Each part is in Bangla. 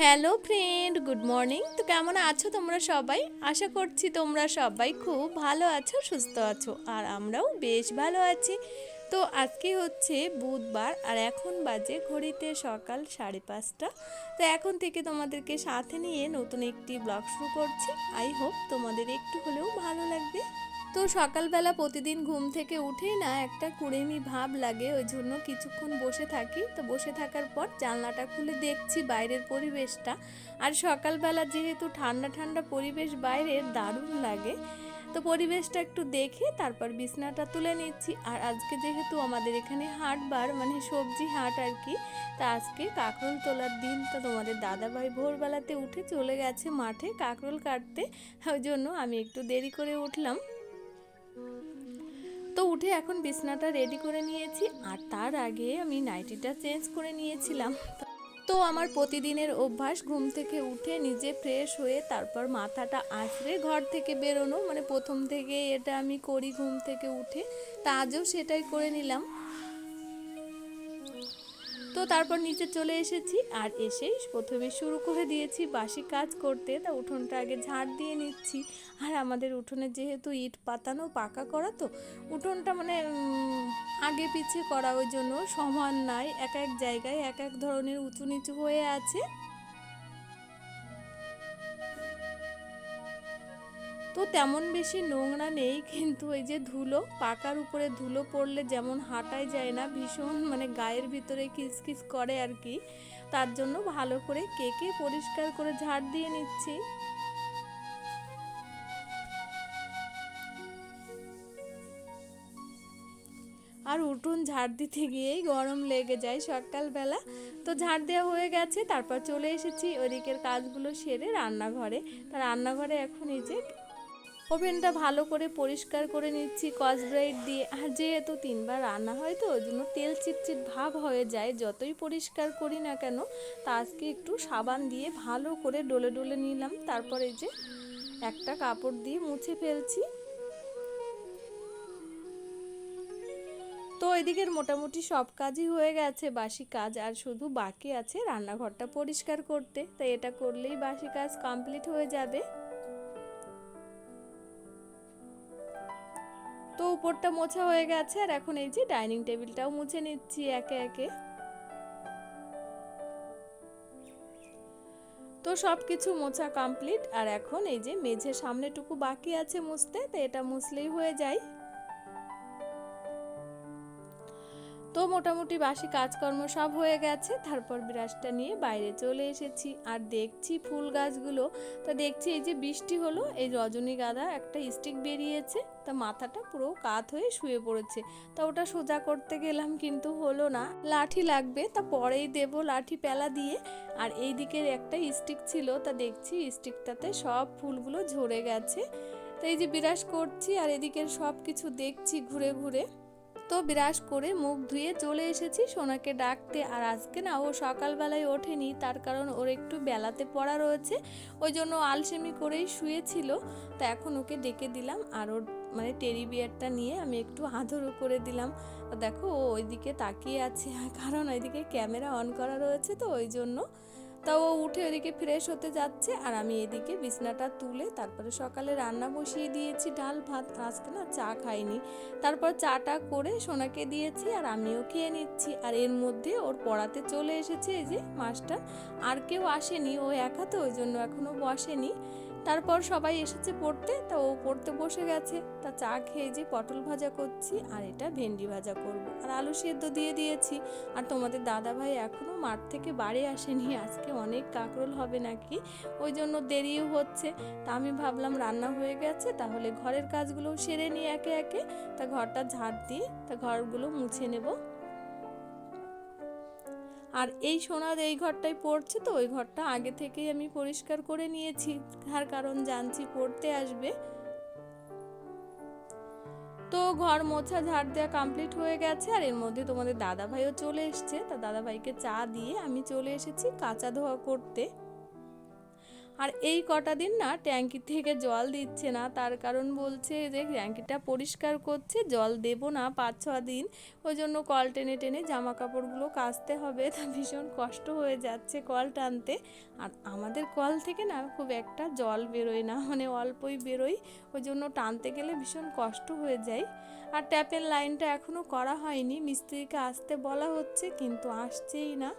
Hello friend, good morning. তো কেমন আছো তোমরা সবাই? আশা করছি তোমরা সবাই খুব ভালো আছো, সুস্থ আছো, আর আমরাও বেশ ভালো আছি। তো আজকে হচ্ছে বুধবার আর এখন বাজে ঘড়িতে সকাল সাড়ে পাঁচটা। তো এখন থেকে তোমাদেরকে সাথে নিয়ে নতুন একটি ব্লগ শুরু করছি। আই হোপ তোমাদের একটু হলেও ভালো লাগবে। তো সকালবেলা প্রতিদিন ঘুম থেকে উঠেই না একটা কুড়েমি ভাব লাগে, ওই জন্য কিছুক্ষণ বসে থাকি। তো বসে থাকার পর জানলাটা খুলে দেখছি বাইরের পরিবেশটা। আর সকালবেলা যেহেতু ঠান্ডা ঠান্ডা পরিবেশ বাইরের দারুণ লাগে। তো পরিবেশটা একটু দেখে তারপর বিছনাটা তুলে নিচ্ছি। আর আজকে যেহেতু আমাদের এখানে হাটবার মানে সবজি হাট আর কি, তা আজকে কাঁকরোল তোলার দিন। তো তোমাদের দাদাভাই ভোরবেলাতে উঠে চলে গেছে মাঠে কাঁকরোল কাটতে, ওই জন্য আমি একটু দেরি করে উঠলাম। তো উঠে এখন বিছনাটা রেডি করে নিয়েছি, আর তার আগে আমি নাইটিটা চেঞ্জ করে নিয়েছিলাম। তো আমার প্রতিদিনের অভ্যাস, ঘুম থেকে উঠে নিজে ফ্রেশ হয়ে তারপর মাথাটা আঁচড়ে ঘর থেকে বেরোনো। মানে প্রথম থেকে এটা আমি করি ঘুম থেকে উঠে। তা আজও সেটাই করে নিলাম। তো তারপর নিচে চলে এসেছি আর এসেই প্রথমে শুরু করে দিয়েছি বাসি কাজ করতে। তা উঠোনটা আগে ঝাড় দিয়ে নিচ্ছি। আর আমাদের উঠোনে যেহেতু ইট পাতানো পাকা করা তো, উঠোনটা মানে আগে পিছিয়ে করা, ওই জন্য সমান নাই। এক এক জায়গায় এক এক ধরনের উঁচু নিচু হয়ে আছে। তো তেমন বেশি নোংরা নেই, কিন্তু এই যে ধুলো, পাকার উপরে ধুলো পড়লে যেমন হাঁটাই যায় না, ভীষণ মানে গায়ের ভিতরে কিচকিচ করে আর কি। তার জন্য ভালো করে কেকে পরিষ্কার করে ঝাড় দিয়ে নিচ্ছি। আর উঠুন ঝাড় দিতে গিয়েই গরম লেগে যায় সকালবেলা। তো ঝাড় দেওয়া হয়ে গেছে, তারপর চলে এসেছি ওদিকের কাজগুলো সেরে রান্নাঘরে। তা রান্নাঘরে এখন এই যে ওভেনটা ভালো করে পরিষ্কার করে নিচ্ছি কসব্রাইট দিয়ে। আর যেহেতু তিনবার রান্না হয় তো ওই জন্য তেল চিটচিট ভাব হয়ে যায়। যতই পরিষ্কার করি না কেন, তা আজকে একটু সাবান দিয়ে ভালো করে ডলে ডলে নিলাম। তারপরে যে একটা কাপড় দিয়ে মুছে ফেলছি। তো এদিকের মোটামুটি সব কাজই হয়ে গেছে, বাসি কাজ। আর শুধু বাকি আছে রান্নাঘরটা পরিষ্কার করতে। তাই এটা করলেই বাসি কাজ কমপ্লিট হয়ে যাবে। তো উপরটা মোছা হয়ে গেছে আর এখন এই যে ডাইনিং টেবিলটাও মুছে নিচ্ছি একে একে। তো সব কিছু মোছা কমপ্লিট আর এখন এই যে মেঝের সামনেটুকু বাকি আছে মুছতে, তো এটা মুছলেই হয়ে যায়। তো মোটামুটি বাসি কাজকর্ম সব হয়ে গেছে, তারপর ব্রাশটা নিয়ে বাইরে চলে এসেছি। আর দেখছি ফুল গাছগুলো, তা দেখছি এই যে বৃষ্টি হলো, এই রজনীগাঁদা একটা স্টিক বেরিয়েছে, তা মাথাটা পুরো কাত হয়ে শুয়ে পড়েছে। তা ওটা সোজা করতে গেলাম কিন্তু হলো না, লাঠি লাগবে, তা পরেই দেব লাঠি পেলা দিয়ে। আর এই দিকের একটা স্টিক ছিল, তা দেখছি স্টিকটাতে সব ফুলগুলো ঝরে গেছে। তো এই যে বিরাস করছি, আর এদিকের সব কিছু দেখছি ঘুরে ঘুরে। তো বিরাস করে মুখ ধুয়ে চলে এসেছি সোনাকে ডাকতে। আর আজকে না, ও সকালবেলায় ওঠেনি, তার কারণ ওর একটু বেলাতে পড়া রয়েছে, ওই জন্য আলসেমি করেই শুয়েছিল। তো এখন ওকে ডেকে দিলাম, আর ওর মানে টেরি বিয়ারটা নিয়ে আমি একটু আদরও করে দিলাম। দেখো, ও ওইদিকে তাকিয়ে আছে, কারণ ওইদিকে ক্যামেরা অন করা রয়েছে তো, ওই জন্য তা ও উঠে ওদিকে ফ্রেশ হতে যাচ্ছে আর আমি এদিকে বিছনাটা তুলে তারপরে সকালে রান্না বসিয়ে দিয়েছি, ডাল, ভাত, আজকে না চা খাইনি। তারপর চাটা করে সোনাকে দিয়েছি আর আমিও খেয়ে নিচ্ছি। আর এর মধ্যে ওর পড়াতে চলে এসেছে এই যে মাস্টার। আর কেউ আসেনি, ও একা তো, ওই জন্য এখনও বসেনি। তারপর সবাই এসেছে পড়তে, তা ও পড়তে বসে গেছে। তা চা খেয়ে যে পটল ভাজা করছি, আর এটা ভেন্ডি ভাজা করব। আর আলু সেদ্ধ দিয়ে দিয়েছি। আর তোমাদের দাদা ভাই এখনও মাঠ থেকে বাড়ি আসেনি, আজকে অনেক কাকরোল হবে নাকি? ওই জন্য দেরিও হচ্ছে। তা আমি ভাবলাম রান্না হয়ে গেছে, তাহলে ঘরের কাজগুলো সেরে নিই একে একে। তা ঘরটা ঝাড় দিয়ে, তা ঘরগুলো মুছে নেব। আর এই সোনার এই ঘরটাই পড়ছে তো, ওই ঘরটা আগে থেকেই আমি পরিষ্কার করে নিয়েছি। তার কারণ জানছি পড়তে আসবে। তো ঘর মোছা, ঝাড় দেওয়া কমপ্লিট হয়ে গেছে। আর এর মধ্যে তোমাদের দাদাভাইও চলে এসছে। তা দাদাভাইকে চা দিয়ে আমি চলে এসেছি কাঁচা ধোয়া করতে। আর এই কটা দিন না ট্যাঙ্কি থেকে জল দিচ্ছে না, তার কারণ বলছে যে ট্যাঙ্কিটা পরিষ্কার করছে, জল দেব না পাঁচ ছ দিন। ওই জন্য কল টেনে টেনে জামা কাপড়গুলো কাচতে হবে, তা ভীষণ কষ্ট হয়ে যাচ্ছে কল টানতে। আর আমাদের কল থেকে না খুব একটা জল বেরোয় না মানে অল্পই বেরোয়, ওই জন্য টানতে গেলে ভীষণ কষ্ট হয়ে যায়। আর ট্যাপের লাইনটা এখনও করা হয়নি, মিস্ত্রিকে আসতে বলা হচ্ছে, কিন্তু আসছেই না।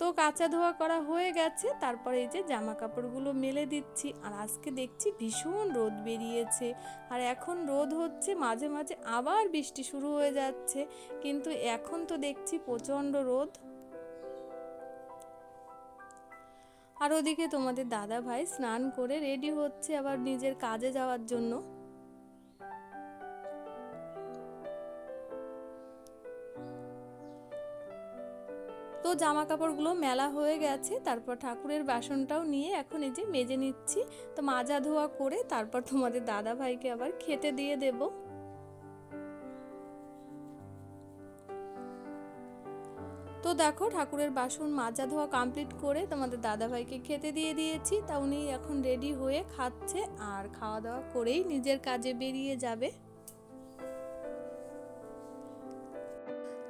তো কাঁচা ধোয়া করা হয়ে গেছে, তারপরে এই যে জামা কাপড়গুলো মেলে দিচ্ছি। আর আজকে দেখছি ভীষণ রোদ বেরিয়েছে। আর এখন রোদ হচ্ছে, মাঝে মাঝে আবার বৃষ্টি শুরু হয়ে যাচ্ছে। কিন্তু এখন তো দেখছি প্রচণ্ড রোদ। আর ওদিকে তোমাদের দাদা ভাই স্নান করে রেডি হচ্ছে আবার নিজের কাজে যাওয়ার জন্য। জামা কাপড়গুলো মেলা হয়ে গেছে, তারপর ঠাকুরের বাসনটাও নিয়ে এখন এই যে মেজে নিচ্ছি। তো মাজা ধোয়া করে তারপর তোমাদের দাদা ভাইকে আবার খেতে দিয়ে দেব। তো দেখো ঠাকুরের বাসন মাজা ধোয়া কমপ্লিট করে তোমাদের দাদা ভাইকে খেতে দিয়ে দিয়েছি। তা উনি এখন রেডি হয়ে খাচ্ছে আর খাওয়া দাওয়া করেই নিজের কাজে বেরিয়ে যাবে।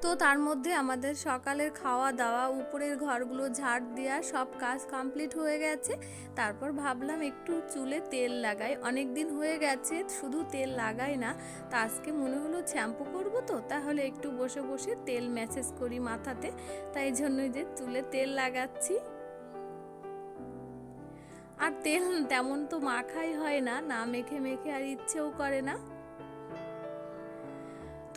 তো তার মধ্যে আমাদের সকালের খাওয়া দাওয়া, উপরের ঘরগুলো ঝাড় দেওয়া সব কাজ কমপ্লিট হয়ে গেছে। তারপর ভাবলাম একটু চুলে তেল লাগাই। অনেক দিন হয়ে গেছে, শুধু তেল লাগাই না, তা আজকে মনে হলো শ্যাম্পু করব তো, তাহলে একটু বসে বসে তেল ম্যাসেজ করি মাথাতে। তাই জন্যই যে চুলে তেল লাগাচ্ছি। আর তেল তেমন তো মাখাই হয় না না মেখে মেখে আর ইচ্ছেও করে না।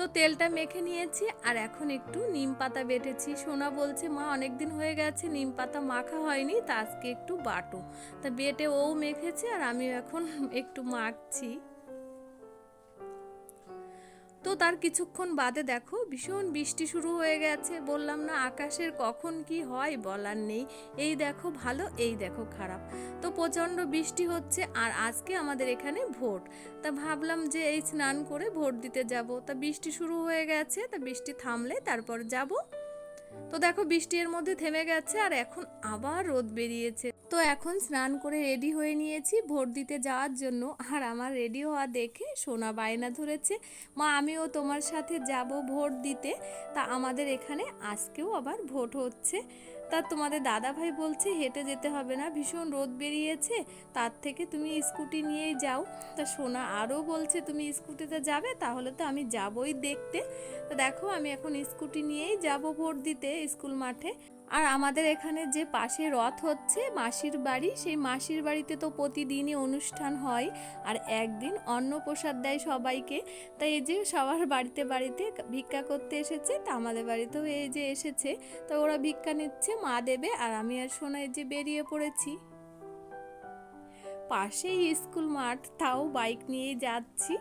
তো তেলটা মেখে নিয়েছি আর এখন একটু নিম পাতা বেটেছি। সোনা বলছে, মা অনেক দিন হয়ে গেছে, নিম পাতা মাখা হয়নি, তা আজকে একটু বাটো। তা বেটে ও মেখেছে আর আমি এখন একটু মাখছি। তো তার কিছুক্ষণ বাদে দেখো, ভীষণ বৃষ্টি শুরু হয়ে গেছে। বললাম, না, আকাশের কখন কি হয় বলার নেই। এই দেখো ভালো, এই দেখো খারাপ। তো প্রচণ্ড বৃষ্টি হচ্ছে আর আজকে আমাদের এখানে ভোট। তা ভাবলাম যে এই স্নান করে ভোট দিতে যাব। তা বৃষ্টি শুরু হয়ে গেছে, তা বৃষ্টি থামলে তারপর যাব। তো দেখো বৃষ্টির মধ্যে থেমে গেছে আর এখন আবার রোদ বেরিয়েছে। তো এখন স্নান করে রেডি হয়ে নিয়েছি ভোট দিতে যাওয়ার জন্য। আর আমার রেডি হওয়া দেখে সোনা বায়না ধরেছে, মা, আমিও তোমার সাথে যাব ভোট দিতে। তা আমাদের এখানে আজকেও আবার ভোট হচ্ছে। তা তোমাদের দাদা ভাই বলছে, হেঁটে যেতে হবে না, ভীষণ রোদ বেরিয়েছে, তার থেকে তুমি স্কুটি নিয়েই যাও। তা সোনা আরও বলছে, তুমি স্কুটিতে যাবে, তাহলে তো আমি যাবই দেখতে। তো দেখো, আমি এখন স্কুটি নিয়েই যাব ভোট দিতে স্কুল মাঠে। আর আমাদের এখানে যে পাশে রথ হচ্ছে, মাসির বাড়ি, সেই মাসির বাড়িতে তো প্রতিদিনই অনুষ্ঠান হয় আর একদিন অন্ন প্রসাদ দেয় সবাইকে। তাই এই যে সবার বাড়িতে বাড়িতে ভিক্ষা করতে এসেছে, তা আমাদের বাড়িতেও এই যে এসেছে। তো ওরা ভিক্ষা নিচ্ছে, মা দেবে আর আমি আর সোনাই যে বেরিয়ে পড়েছি। পাশেই স্কুল মাঠ, তাও বাইক নিয়েই যাচ্ছি।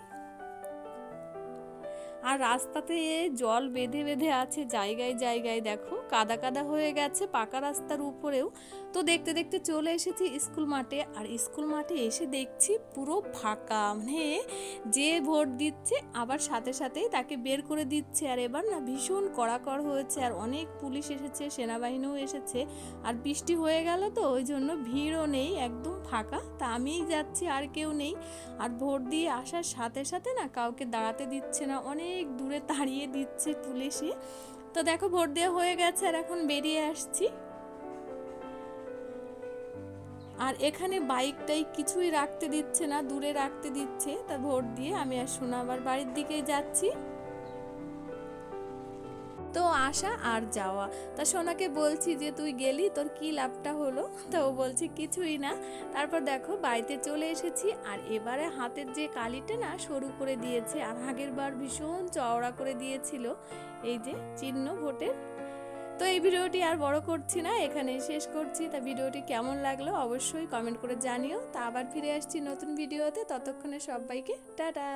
আর রাস্তাতে জল বেঁধে বেঁধে আছে, জায়গায় জায়গায় দেখো। কাদা কাদা হয়ে গেছে পাকা রাস্তার উপরেও। তো দেখতে দেখতে চলে এসেছি স্কুল মাঠে। আর স্কুল মাঠে এসে দেখছি পুরো ফাঁকা। মানে যে ভোট দিচ্ছে আবার সাথে সাথেই তাকে বের করে দিচ্ছে। আর এবার না ভীষণ কড়াকড় হয়েছে। আর অনেক পুলিশ এসেছে, সেনাবাহিনীও এসেছে। আর বৃষ্টি হয়ে গেল তো, ওই জন্য ভিড়ও নেই, একদম ফাঁকা। তা আমিই যাচ্ছি, আর কেউ নেই। আর ভোট দিয়ে আসার সাথে সাথে না কাউকে দাঁড়াতে দিচ্ছে না। অনেক দূরে তাড়িয়ে দিচ্ছে পুলিশে তো দেখো, ভোট দেওয়া হয়ে গেছে আর এখন বেরিয়ে আসছি। আর এখানে বাইকটাই কিছুই রাখতে দিচ্ছে না, দূরে রাখতে দিচ্ছে তা ভোট দিয়ে আমি আর সোনাবার বাড়ির দিকেই যাচ্ছি। তো আসা আর যাওয়া। তা সোনাকে বলছি যে, তুই গেলি? তোর কি লাভটা হলো? তা ও বলছে, কিছুই না। তারপর দেখো, বাড়িতে চলে এসেছি আর এবারে হাতের যে কালিটা না, সরু করে দিয়েছে আর আগের বার ভীষণ চওড়া করে দিয়েছিল। এই যে চিহ্ন ভোটের। তো এই ভিডিওটি আর বড় করছি না এখানে শেষ করছি। তা ভিডিওটি কেমন লাগল অবশ্যই কমেন্ট করে জানিও। তা আবার ফিরে আসছি নতুন ভিডিওতে। ততক্ষণে সবাইকে টাটা।